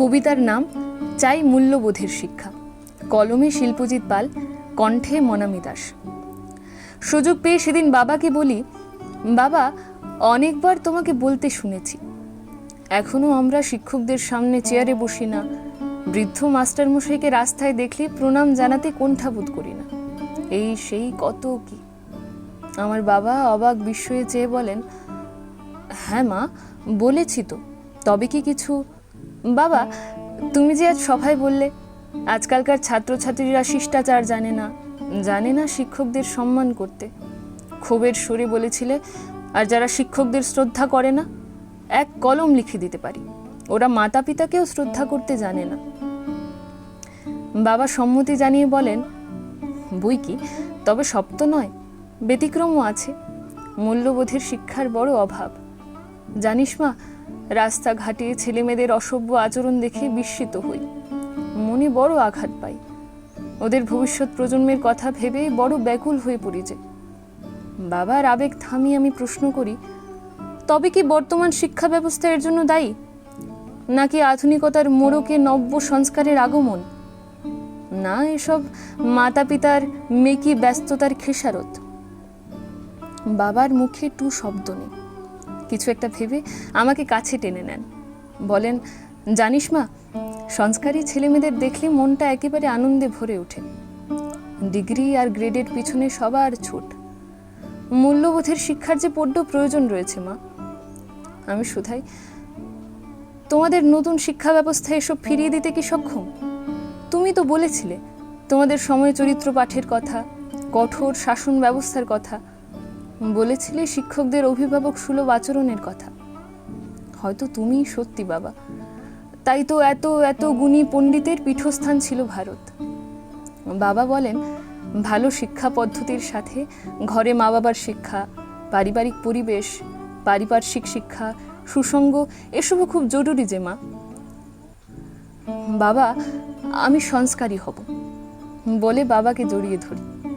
কবিতার নাম চাই মূল্যবোধের শিক্ষা। কলমে শিল্পজিৎ পাল, কণ্ঠে মনামি দাস। সুযোগ পেয়ে সেদিন বাবাকে বলি, বাবা, অনেকবার তোমাকে বলতে শুনেছি। এখনও আমরা শিক্ষকদের সামনে চেয়ারে বসি না। বৃদ্ধ মাস্টারমশাইকে রাস্তায় দেখলে প্রণাম জানাতে কোণ্ঠাবোধ করি না। এই সেই কত কি? আমার বাবা অবাক বিস্ময়ে চেয়ে বলেন হ্যাঁ মা, বলেছি তো। তবে কি কিছু বাবা, তুমি যে আজ সভায় বললে, আজকালকার ছাত্রছাত্রীরা শিষ্টাচার জানে না জানে না শিক্ষকদের সম্মান করতে। ক্ষোভের সুরে বলেছিলে, আর যারা শিক্ষকদের শ্রদ্ধা করে না, এক কলম লিখে দিতে পারি। ওরা মাতা পিতাকেও শ্রদ্ধা করতে জানে না। বাবা সম্মতি জানিয়ে বলেন, বই কি? তবে সব তো নয়, ব্যতিক্রমও আছে। মূল্যবোধের শিক্ষার বড় অভাব। জানিস মা রাস্তাঘাটে ছেলেমেয়েদের অসভ্য আচরণ দেখে বিস্মিত হই। মনে বড় আঘাত পাই। ওদের ভবিষ্যৎ প্রজন্মের কথা ভেবে বড় ব্যাকুল হয়ে পড়ি যে, বাবার আবেগ থামিয়ে আমি প্রশ্ন করি, তবে কি বর্তমান শিক্ষা ব্যবস্থা এর জন্য দায়ী? নাকি আধুনিকতার মোড়কে নব্য সংস্কারের আগমন? না, এসব মাতা পিতার মেকি ব্যস্ততার খেসারত। বাবার মুখে টু শব্দ নেই। কিছু একটা ভেবে আমাকে কাছে টেনে নেন। বলেন, জানিস মা, সংস্কারী ছেলেমেয়েদের দেখলে মনটা একেবারে আনন্দে ভরে ওঠে। ডিগ্রি আর গ্রেডের পিছনে সবার ছুট। মূল্যবোধের শিক্ষার যে বড্ড প্রয়োজন রয়েছে মা। আমি শুধাই তোমাদের নতুন শিক্ষা ব্যবস্থা এসব ফিরিয়ে দিতে কি সক্ষম? তুমি তো বলেছিলে, তোমাদের সময় চরিত্র পাঠের কথা, কঠোর শাসন ব্যবস্থার কথা বলেছিলে শিক্ষকদের অভিভাবক সুলভ আচরণের কথা। হয়তো তুমিই সত্যি বাবা। তাই তো এত এত গুণী পণ্ডিতের পীঠস্থান ছিল ভারত। বাবা বলেন, ভালো শিক্ষা পদ্ধতির সাথে ঘরে মা বাবার শিক্ষা, পারিবারিক পরিবেশ, পারিপার্শ্বিক শিক্ষা সুসঙ্গ এসবও খুব জরুরি যে মা। বাবা, আমি সংস্কারী হব। বলে বাবাকে জড়িয়ে ধরি।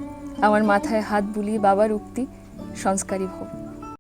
আমার মাথায় হাত বুলিয়ে বাবার উক্তি সংস্কারী হব